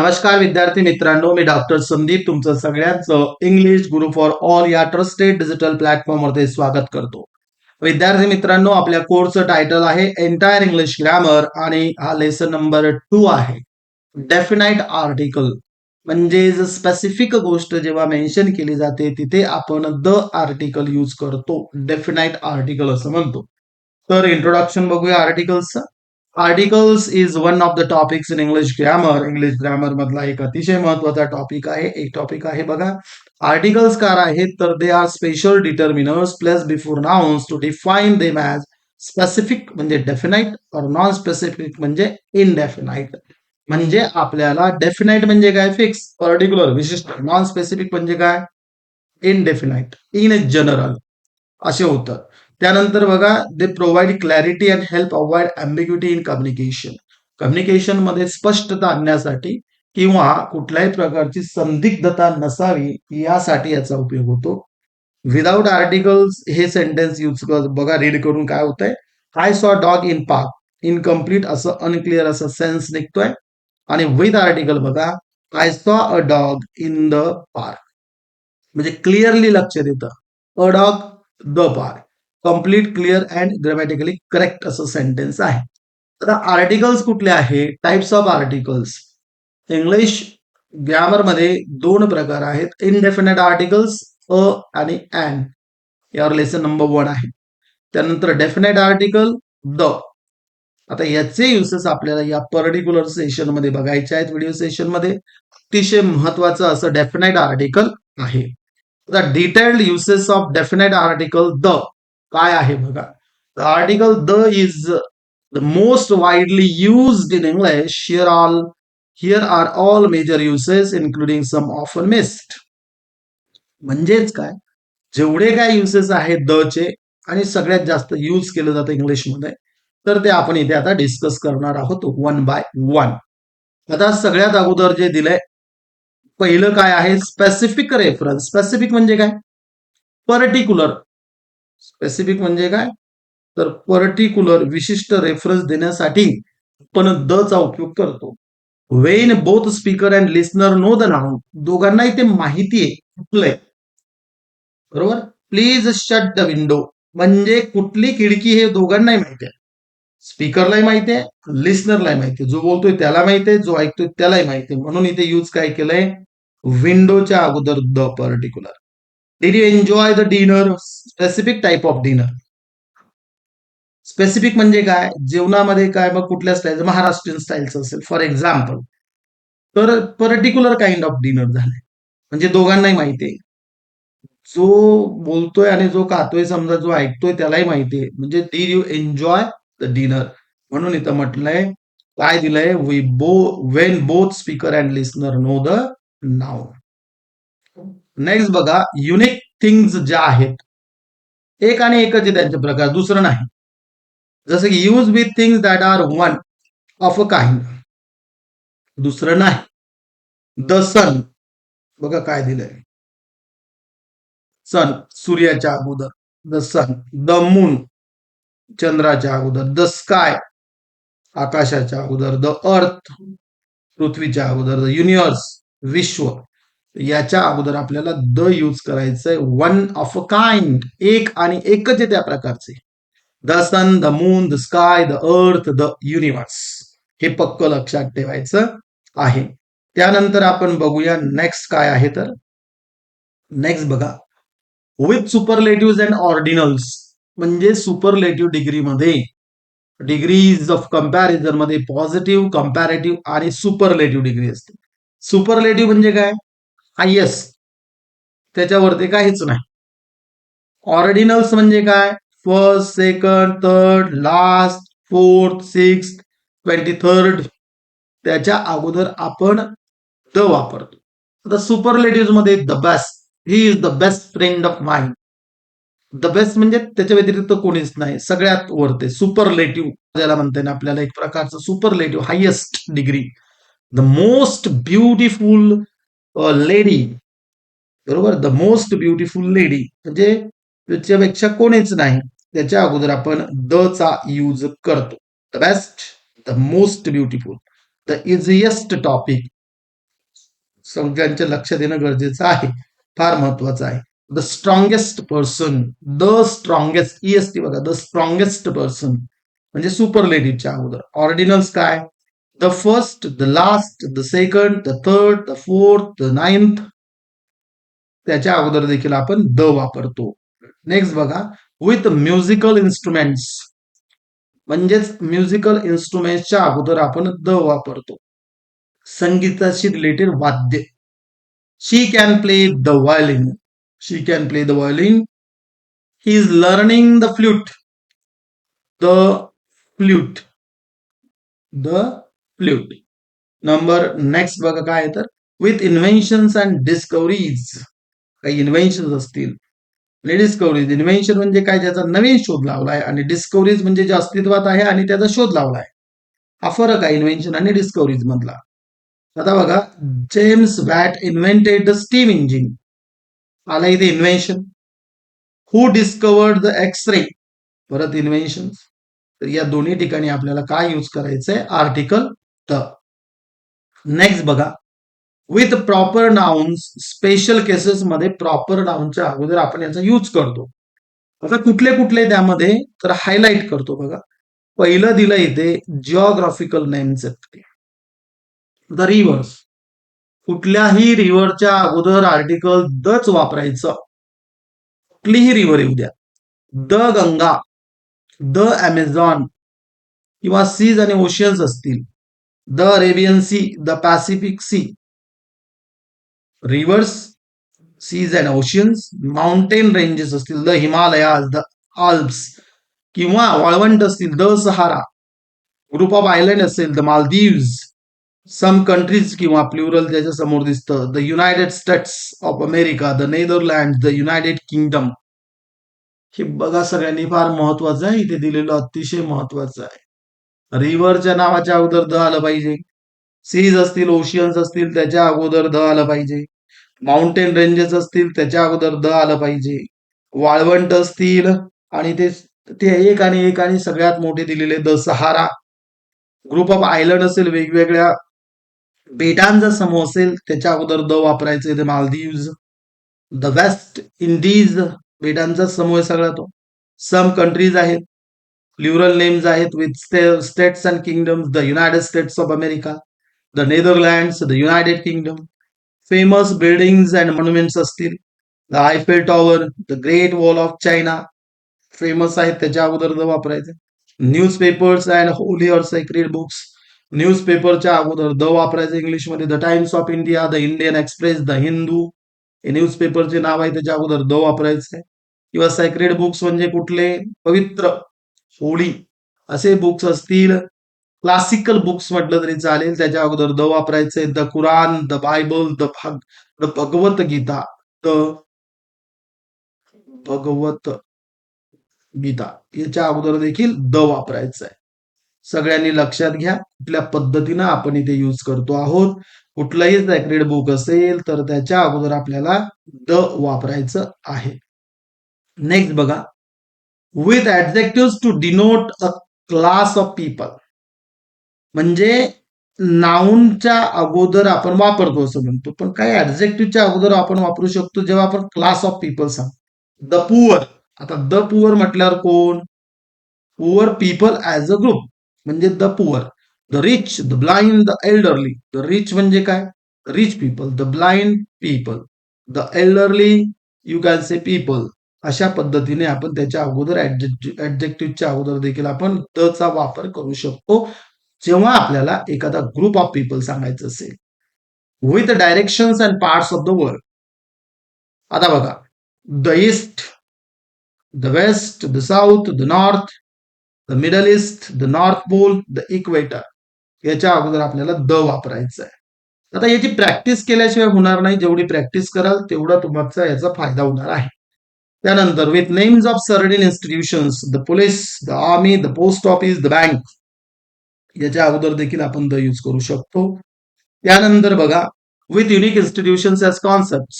नमस्कार विद्यार्थी मित्रांनो. मी डॉक्टर संदीप तुमचं सगळ्यांचं इंग्लिश गुरु फॉर ऑल या ट्रस्टेड डिजिटल प्लॅटफॉर्मवरती स्वागत करतो. विद्यार्थी मित्रांनो आपल्या कोर्सचं टायटल आहे एंटायर इंग्लिश ग्रॅमर आणि हा लेसन नंबर टू आहे. डेफिनाइट आर्टिकल म्हणजे स्पेसिफिक गोष्ट जेव्हा मेन्शन केली जाते तिथे आपण द आर्टिकल यूज करतो. डेफिनाइट आर्टिकल असं म्हणतो. तर इंट्रोडक्शन बघूया आर्टिकल्सचं articles is one of the topics in English grammar English grammar मधला एक अतिशय महत्त्वाचा टॉपिक आहे. एक टॉपिक आहे बघा. आर्टिकल्स कार आहेत तर they are special determiners placed before nouns to define them as specific म्हणजे डेफिनाइट और नॉन स्पेसिफिक म्हणजे इनडेफिनाईट म्हणजे आपल्याला डेफिनाइट म्हणजे काय फिक्स पर्टिक्युलर विशिष्ट नॉन स्पेसिफिक म्हणजे काय? इनडेफिनाईट इन जनरल असे होतं. त्यानंतर बघा they provide clarity and help avoid ambiguity in communication कम्युनिकेशनमध्ये स्पष्टता आणण्यासाठी किंवा कुठल्याही प्रकारची संदिग्धता नसावी यासाठी याचा उपयोग होतो. विदाउट आर्टिकल्स हे सेंटेन्स यूज कर बघा रीड करून काय होतंय? I saw dog in park incomplete असं अनक्लिअर असं सेन्स निघतोय. आणि विथ आर्टिकल बघा I saw a dog in the park म्हणजे क्लिअरली लक्ष देतं. A dog the park complete clear and grammatically correct असं सेंटेन्स आहे. आता आर्टिकल्स कुठले आहे टाइप्स ऑफ आर्टिकल्स इंग्लिश ग्रॅमरमध्ये दोन प्रकार आहेत. इनडेफिनेट आर्टिकल्स अ आणि अँड यावर लेसन नंबर वन आहे. त्यानंतर डेफिनेट आर्टिकल द आता याचे युसेस आपल्याला या पर्टिक्युलर सेशनमध्ये बघायचे आहेत व्हिडिओ सेशनमध्ये. अतिशय महत्वाचं असं डेफिनेट आर्टिकल आहे. आता detailed uses of definite article the काय आहे बघा? The article the is the most widely used in English here all here are all major uses including some often missed म्हणजेच काय? जेवढे काय युसेस आहेत द चे आणि सगळ्यात जास्त यूज केलं जातं इंग्लिशमध्ये तर ते आपण इथे आता डिस्कस करणार आहोत वन बाय वन आता सगळ्यात अगोदर जे दिलंय पहिलं काय आहे? स्पेसिफिक रेफरन्स स्पेसिफिक म्हणजे काय? पर्टिक्युलर स्पेसिफिक म्हणजे काय? तर पर्टिक्युलर विशिष्ट रेफरन्स देण्यासाठी आपण द चा उपयोग करतो. When both speaker and listener know the noun दोघांनाही ते माहिती आहे कुठलंय. बरोबर? प्लीज शट द विंडो म्हणजे कुठली खिडकी हे दोघांनाही माहिती आहे. स्पीकरलाही माहिती आहे लिस्नरलाही माहिती आहे. जो बोलतोय त्याला माहिती आहे जो ऐकतोय त्यालाही माहिती आहे. म्हणून इथे यूज काय केलंय? विंडोच्या अगोदर the particular Did you enjoy the dinner specific type of dinner specific म्हणजे काय? जेवणामध्ये काय? मग कुठल्या स्टाईल महाराष्ट्रीयन स्टाईलचं असेल फॉर एक्झाम्पल तर पर्टिक्युलर काइंड ऑफ डिनर झालंय म्हणजे दोघांनाही माहिती आहे. जो बोलतोय आणि जो खातोय समजा जो ऐकतोय त्यालाही माहिती आहे. म्हणजे did you enjoy the dinner म्हणून इथं म्हटलंय काय दिलंय? वी बो when both speaker and listener know the now next बघा युनिक थिंग्स ज्या आहेत एक आणि एकच आहे त्यांचे प्रकार दुसरं नाही. जसं की use with things that are one of a kind दुसरं नाही. द सन बघा काय दिलंय. सन सूर्याच्या अगोदर. द सन द मून चंद्राच्या अगोदर. द स्काय आकाशाच्या अगोदर. द अर्थ पृथ्वीच्या अगोदर. द युनिवर्स विश्व. याच्या अगोदर आपल्याला द यूज करायचंय वन ऑफ अ काइंड एक आणि एकच आहे त्या प्रकारचे. The sun the moon the sky the earth the universe. हे पक्क लक्षात ठेवायचं आहे. त्यानंतर आपण बघूया नेक्स्ट काय आहे तर. नेक्स्ट बघा. विथ सुपरलेटिव्ह अँड ऑर्डिनल्स म्हणजे सुपरलेटिव्ह डिग्रीमध्ये डिग्रीज ऑफ कंपॅरिझनमध्ये पॉझिटिव्ह कम्पॅरेटिव्ह आणि सुपरलेटिव्ह डिग्री असते. सुपरलेटिव्ह म्हणजे काय? हायएस्ट त्याच्यावरती काहीच नाही. ऑर्डिनल्स म्हणजे काय? First second third last fourth six twenty third त्याच्या अगोदर आपण द वापरतो. आता सुपरलेटिव्हमध्ये the best he is the best friend of mind the best म्हणजे त्याच्या व्यतिरिक्त कोणीच नाही. सगळ्यात वरते सुपरलेटिव्ह ज्याला म्हणते ना आपल्याला एक प्रकारचं superlative highest degree the most beautiful lady बरोबर? द मोस्ट ब्युटिफुल लेडी म्हणजे त्याच्यापेक्षा कोणीच नाही. त्याच्या अगोदर आपण द चा यूज करतो. The best the most beautiful the easiest topic सगळ्यांचे लक्ष देणं गरजेचं आहे. फार महत्वाचं आहे. The strongest person the strongest T बघा. द स्ट्रॉंगेस्ट पर्सन म्हणजे सुपर लेडीच्या अगोदर. ऑर्डिनल्स काय? The first the last the second the third the fourth the ninth. त्याच्या अगोदर देखील आपण द वापरतो. नेक्स्ट बघा विथ म्युझिकल इन्स्ट्रुमेंट्स म्हणजेच म्युझिकल इन्स्ट्रुमेंट्सच्या अगोदर आपण द वापरतो. संगीताशी रिलेटेड वाद्य. She can play the violin she can play the violin he is learning the flute the flute the flute number next बघा काय तर विथ इन्व्हेन्शन्स अँड डिस्कवरीज काही इन्व्हेन्शन असतील. आणि डिस्कवरीज इन्व्हेन्शन म्हणजे काय? ज्याचा नवीन शोध लावला आहे आणि डिस्कवरीज म्हणजे जे अस्तित्वात आहे आणि त्याचा शोध लावला आहे हा फरक आहे इन्व्हेन्शन आणि डिस्कवरीज मधला. आता बघा James Watt invented the steam engine आला इथे invention who discovered the X ray परत इन्व्हेन्शन तर या दोन्ही ठिकाणी आपल्याला काय यूज करायचंय? आर्टिकल द नेक्स्ट बघा. With proper nouns special cases मध्ये प्रॉपर नाउनच्या अगोदर आपण याचा यूज करतो. आता कुठले कुठले त्यामध्ये तर हायलाइट करतो बघा. पहिलं दिलं इथे जिओग्राफिकल नेम्स द रिव्हर्स कुठल्याही रिव्हरच्या अगोदर आर्टिकल दच वापरायचं. कुठलीही रिव्हर येऊ द्या. द गंगा द अमेझॉन किंवा सीज आणि ओशियन्स असतील. The Arabian sea the Pacific sea rivers seas and oceans mountain ranges असतील द हिमालयाज द आल्प्स किंवा वाळवंट असतील the Sahara group of island असेल द मालदीव्स सम कंट्रीज किंवा प्लुरल त्याच्यासमोर दिसतं the United States of America the Netherland the United Kingdom हे बघा सगळ्यांनी फार महत्वाचं आहे. इथे दिलेलं अतिशय महत्वाचं आहे. रिव्हरच्या नावाच्या अगोदर द आलं पाहिजे. सीज असतील ओशियन्स असतील त्याच्या अगोदर द आलं पाहिजे. माउंटेन रेंजेस असतील त्याच्या अगोदर द आलं पाहिजे. वाळवंट असतील आणि ते ते एक आणि एक आणि सगळ्यात मोठे दिलेले the Sahara. Group of island असेल वेगवेगळ्या बेटांचा समूह असेल त्याच्या अगोदर द वापरायचे ते मालदीव्स द वेस्ट इंडिज बेटांचा समूह आहे सगळा तो. सम कंट्रीज आहेत प्लुरल नेम्स आहेत with states and kingdoms the United States of America the Netherlands the United Kingdom famous buildings and monuments असतील the Eiffel tower the Great Wall of China famous आहेत त्याच्या अगोदर the वापरायचे. Newspapers and holy or sacred books news पेपरच्या अगोदर the वापरायचं इंग्लिशमध्ये the Times of India the Indian Express the Hindu हे न्यूज पेपरचे नाव आहे त्याच्या अगोदर द वापरायचे. किंवा सेक्रेट बुक्स म्हणजे कुठले? पवित्र. होळी. असे बुक्स असतील. क्लासिकल बुक्स म्हटलं तरी चालेल. त्याच्या अगोदर द वापरायचे the Quran the Bible the भाग द भगवत गीता द भगवत गीता. याच्या अगोदर देखील द वापरायचं आहे. सगळ्यांनी लक्षात घ्या कुठल्या पद्धतीनं आपण इथे यूज करतो आहोत. कुठलंही सॅक्रेड बुक असेल तर त्याच्या अगोदर आपल्याला द वापरायचं आहे. नेक्स्ट बघा. With adjective to denote a class of people म्हणजे नाऊनच्या अगोदर आपण वापरतो असं म्हणतो. पण काही ऍडजेक्टिव्हच्या अगोदर आपण वापरू शकतो जेव्हा आपण क्लास ऑफ पीपल सांगतो. द पुअर आता द पुअर म्हटल्यावर कोण? Poor people as a group म्हणजे the poor the rich the blind the elderly the rich म्हणजे काय? Rich people the blind people the elderly you can say people अशा पद्धतीने आपण त्याच्या अगोदर ऍडजेक्टिव्हच्या अगोदर देखील आपण द चा वापर करू शकतो. जेव्हा आपल्याला एखादा ग्रुप ऑफ पीपल सांगायचं असेल. With directions and parts of the world आता बघा. The east the west the south the north the middle east the north pole the equator याच्या अगोदर आपल्याला द वापरायचं आहे. आता याची प्रॅक्टिस केल्याशिवाय होणार नाही. जेवढी प्रॅक्टिस कराल तेवढा तुम्हाला याचा फायदा होणार आहे. त्यानंतर with names of certain institutions the police the army the post office the bank याच्या अगोदर देखील आपण द यूज करू शकतो. त्यानंतर बघा with unique institutions as concept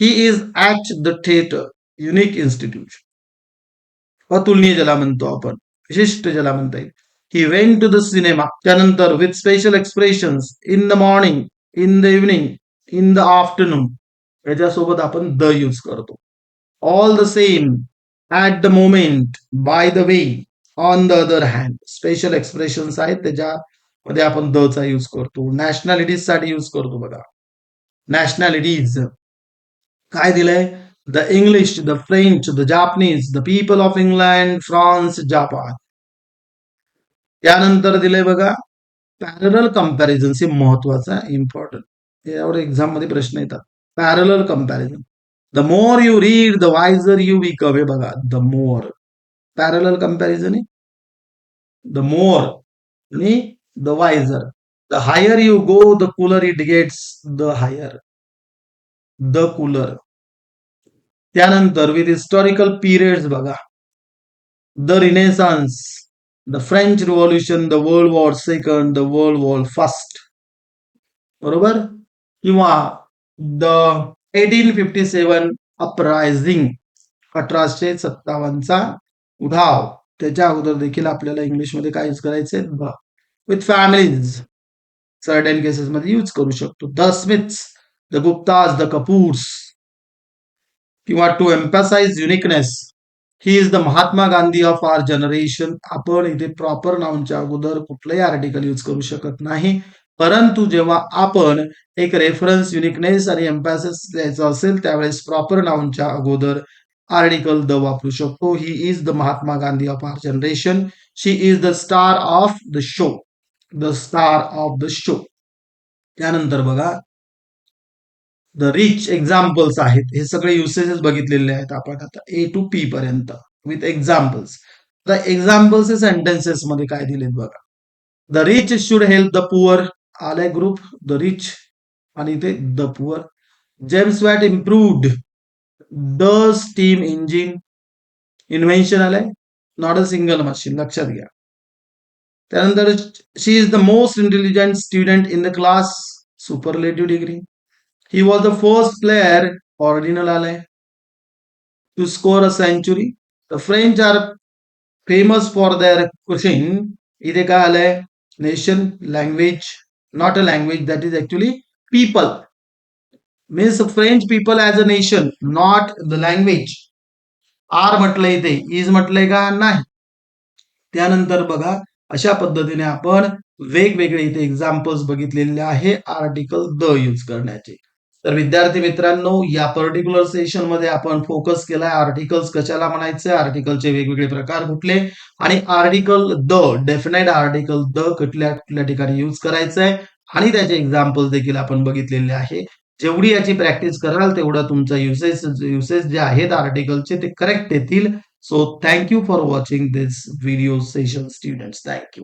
he is at the theatre unique institution अतुलनीय ज्याला म्हणतो आपण विशिष्ट ज्याला म्हणता येईल. He went to the cinema त्यानंतर with special expressions in the morning in the evening in the afternoon याच्यासोबत आपण द यूज करतो. All the same at the moment by the way on the other hand special expressions आहेत त्याच्यामध्ये आपण the चा use करतो नॅशनॅलिटीजसाठी use करतो बघा. नॅशनॅलिटीज काय दिलंय? The English the French the Japanese the people of England France Japan त्यानंतर दिलंय बघा पॅरल कम्पॅरिझन्स हे महत्वाचं आहे इम्पॉर्टंट यावर एक्झाममध्ये प्रश्न येतात. Parallel comparison the more you read the wiser you become हे बघा द मोर पॅरल कंपॅरिझन आहे द मोर आणि the wiser the higher you go the cooler it gets the higher the cooler त्यानंतर with historical periods बघा the renaissance the French revolution the world war second the world war first बरोबर किंवा the eighteen fifty seven uprising अठराशे सत्तावन्नचा उठाव. त्याच्या अगोदर देखील आपल्याला इंग्लिशमध्ये काय यूज करायचे the with families certain cases मध्ये यूज करू शकतो. The Smiths the Guptas the Kapoors किंवा to emphasize uniqueness he is the Mahatma Gandhi of our generation आपण इथे प्रॉपर नाउनच्या अगोदर कुठलंही आर्टिकल यूज करू शकत नाही. परंतु जेव्हा आपण एक रेफरन्स युनिकनेस आणि एम्पॅसिस द्यायचं असेल त्यावेळेस प्रॉपर नाउनच्या अगोदर आर्टिकल द वापरू शकतो. He is the Mahatma Gandhi of our generation she is the star of the show the star of the show त्यानंतर बघा द रिच एक्झाम्पल्स आहेत. हे सगळे युसेजेस बघितलेले आहेत आपण आता. ए टू पी पर्यंत विथ एक्झाम्पल्स आता एक्झाम्पल्स हे सेंटेन्सेस मध्ये काय दिलेत बघा. The rich should help the poor आलाय ग्रुप द रिच आणि इथे the poor James Watt improved the steam engine invention आलंय. नॉट अ सिंगल मशीन लक्षात घ्या. त्यानंतर she is the most intelligent student in the class superlative degree he was the first player ordinal आलाय to score a century the French are famous for their cooking इथे काय आलंय? Nation language not a language that is actually people means French people as a nation not the language are म्हटलंय इथे is म्हटलंय का? नाही. त्यानंतर बघा अशा पद्धतीने आपण वेगवेगळे इथे एक्झाम्पल्स बघितलेले आहे आर्टिकल द यूज करण्याचे. तर विद्यार्थी मित्रांनो या पर्टिक्युलर सेशनमध्ये आपण फोकस केलाय आर्टिकल्स कशाला म्हणायचे? आर्टिकलचे वेगवेगळे प्रकार कुठले? आणि article the definite article the कुठल्या कुठल्या ठिकाणी यूज करायचंय? आणि त्याचे एक्झाम्पल देखील आपण बघितलेले आहे. जेवढी याची प्रॅक्टिस कराल तेवढं तुमचं युसेस युसेस जे आहेत आर्टिकलचे ते करेक्ट येतील. So thank you for watching this video session students thank you